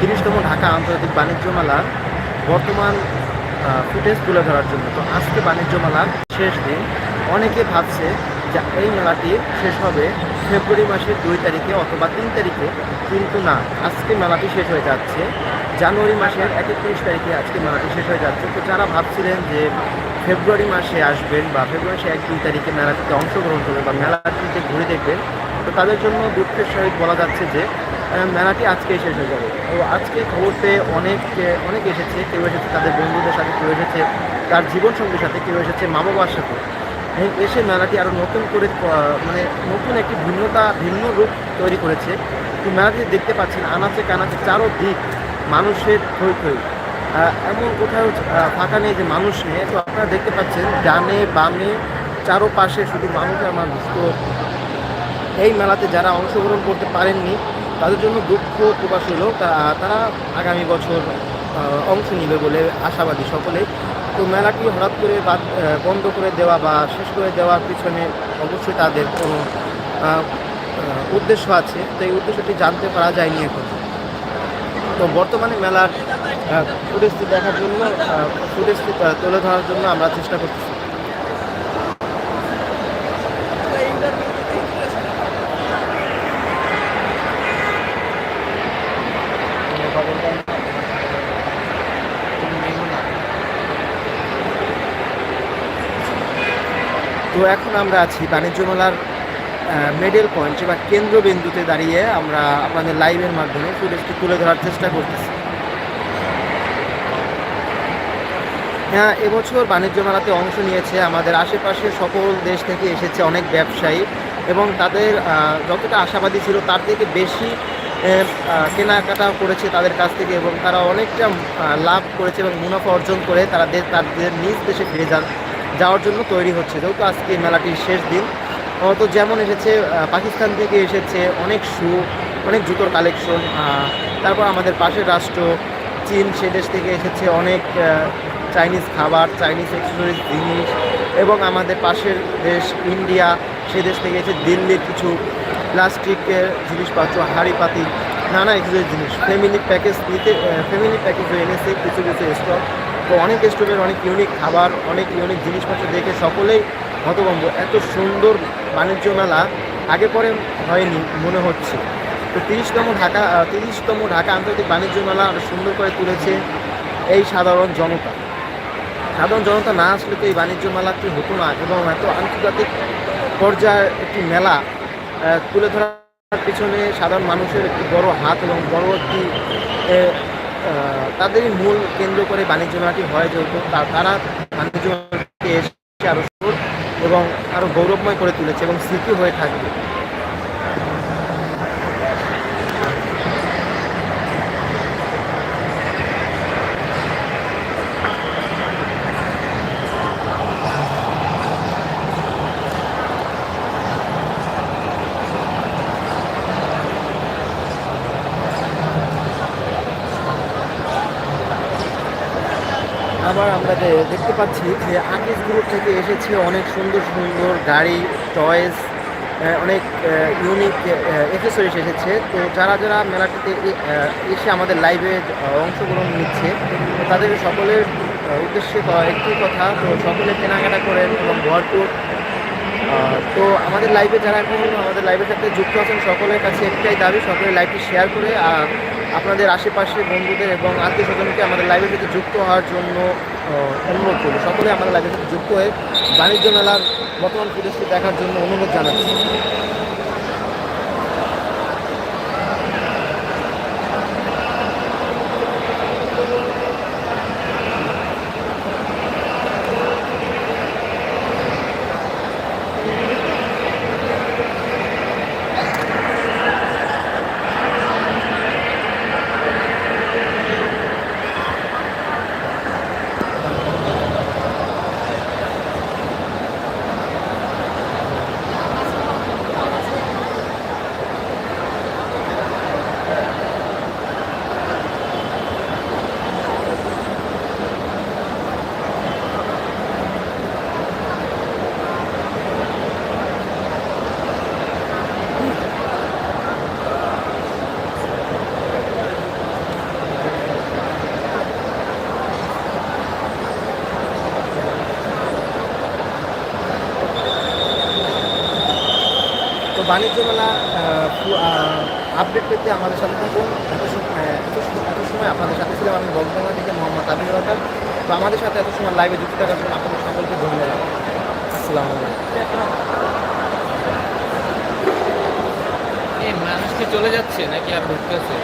তিরিশতম ঢাকা আন্তর্জাতিক বাণিজ্য মেলার বর্তমান ফুটেজ তুলে ধরার জন্য। তো আজকে বাণিজ্য মেলার শেষ দিন। অনেকে ভাবছে যে এই মেলাটি শেষ হবে ফেব্রুয়ারি মাসের দুই তারিখে অথবা তিন তারিখে, কিন্তু না, আজকে মেলাটি শেষ হয়ে যাচ্ছে। জানুয়ারি মাসের একত্রিশ তারিখে আজকে মেলাটি শেষ হয়ে যাচ্ছে। তো যারা ভাবছিলেন যে ফেব্রুয়ারি মাসে আসবেন বা ফেব্রুয়ারি মাসে এক দুই তারিখে মেলাটিতে অংশগ্রহণ করবেন বা মেলাটিতে ঘুরে দেখবেন, তো তাদের জন্য দুঃখের সহিত বলা যাচ্ছে যে মেলাটি আজকে শেষ হয়ে যাবে। তো আজকে খবর পেয়ে অনেক অনেক এসেছে, কেউ এসেছে তাদের বন্ধুদের সাথে, কেউ এসেছে তার জীবনসঙ্গীর সাথে, কেউ এসেছে মা বাবার সাথে এসে মেলাটি আরও নতুন করে মানে নতুন একটি ভিন্নতা, ভিন্ন রূপ তৈরি করেছে। তো মেলাটি দেখতে পাচ্ছেন আনাচে কানাচে চারো দিক মানুষের থই থই। এমন কোথাও ফাঁকা নেই যে মানুষ নেই। তো আপনারা দেখতে পাচ্ছেন ডানে বামে চারো পাশে শুধু মানুষ আর মানুষ। তো এই মেলাতে যারা অংশগ্রহণ করতে পারেননি তাদের জন্য দুঃখ প্রকাশ হলো। তারা আগামী বছর অংশ নেবে বলে আশাবাদী সকলেই। তো মেলাটি হঠাৎ করে বাদ বন্ধ করে দেওয়া বা শেষ করে দেওয়ার পিছনে অবশ্যই তাদের কোনো উদ্দেশ্য আছে। তো এই উদ্দেশ্যটি জানতে পারা যায়নি এখন। তো বর্তমানে মেলার ফুটেজটি দেখার জন্য ফুটেজটি তুলে ধরার জন্য আমরা চেষ্টা করতেছি। তো এখন আমরা আছি বাণিজ্য মেলার মেডেল পয়েন্টে বা কেন্দ্রবিন্দুতে দাঁড়িয়ে আমরা আপনাদের লাইভের মাধ্যমে ফুটেজটি তুলে ধরার চেষ্টা করতেছি। হ্যাঁ এবছর বাণিজ্য মেলাতে অংশ নিয়েছে আমাদের আশেপাশে সকল দেশ থেকে এসেছে অনেক ব্যবসায়ী এবং তাদের যতটা আশাবাদী ছিল তার থেকে বেশি কেনাকাটা করেছে তাদের কাছ থেকে এবং তারা অনেকটা লাভ করেছে এবং মুনাফা অর্জন করে তারা তাদের নিজ দেশে ফিরে যান। যাওয়ার জন্য তৈরি হচ্ছে। যেহেতু আজকে মেলাটির শেষ দিন, তো যেমন এসেছে পাকিস্তান থেকে এসেছে অনেক শু, অনেক জুতোর কালেকশন তারপর আমাদের পাশের রাষ্ট্র, চীন, সে দেশ থেকে এসেছে অনেক চাইনিজ খাবার চাইনিজ এক্সেসরিজ জিনিস এবং আমাদের পাশের দেশ ইন্ডিয়া, সে দেশ থেকে এসে দিল্লির কিছু প্লাস্টিকের জিনিসপত্র, হাঁড়ি পাতি, নানা এক্সেসরিজ জিনিস। ফ্যামিলি প্যাকেজ নিতে ফ্যামিলি প্যাকেজও এনেছে, কিছু কিছু স্টক তো অনেক স্টকের অনেক ইউনিক খাবার, অনেক ইউনিক জিনিসপত্র দেখে সকলেই হতভম্ব। এত সুন্দর বাণিজ্য মেলা আগে পরে হয়নি, মনে হচ্ছে। তো তিরিশতম ঢাকা তিরিশতম ঢাকা আন্তর্জাতিক বাণিজ্য মেলা সুন্দর করে তুলেছে এই সাধারণ জনতা। সাধারণ জনতা না আসলে তো এই বাণিজ্য মেলাটি হতো না, এবং এত আন্তর্জাতিক পর্যায়ের একটি মেলা তুলে ধরার পিছনে সাধারণ মানুষের একটি বড় হাত এবং বড় একটি তাদেরই মূল কেন্দ্র করে বাণিজ্য মেলাটি হয় যেহেতু তারা বাণিজ্য মেলাটি এসে আরও এবং আরও গৌরবময় করে তুলেছে এবং স্মৃতি হয়ে থাকবে। আবার আমরা দেখতে পাচ্ছি যে আকিস গ্রুপ থেকে এসেছে অনেক সুন্দর সুন্দর গাড়ি টয়েস অনেক ইউনিক এক্সেসরিজ এসেছে। তো যারা যারা মেলাটিতে এসে আমাদের লাইভে অংশগ্রহণ নিচ্ছে, তাদের সকলের উদ্দেশ্যে একটি কথা, তো সকলে কেনাকাটা করেন এবং ভরপুর। তো আমাদের লাইভে যারা এখন আমাদের লাইভের সাথে যুক্ত আছেন, সকলের কাছে একটাই দাবি সকলে লাইভটি শেয়ার করে আপনাদের আশেপাশে বন্ধুদের এবং আত্মীয় স্বজনকে আমাদের লাইভের সাথে যুক্ত হওয়ার জন্য অনুরোধ করব। সকলে আমাদের লাইভের সাথে যুক্ত হয়ে বাণিজ্য মেলার বর্তমান পরিস্থিতি দেখার জন্য অনুরোধ জানাচ্ছি। বাণিজ্য মেলা আপডেট পেতে আমাদের সাথে থাকুন। এত এত সময় আপনাদের সাথে ছিলাম, আমি বলবাংলা থেকে মোহাম্মদ আবির রহমান তো আমাদের সাথে এত সময় লাইভে যুক্ত থাকার জন্য আপনাদের সকলকে ধন্যবাদ। আসসালামু আলাইকুম। এই মানুষ কি চলে যাচ্ছে নাকি আর ঢুকতেছে?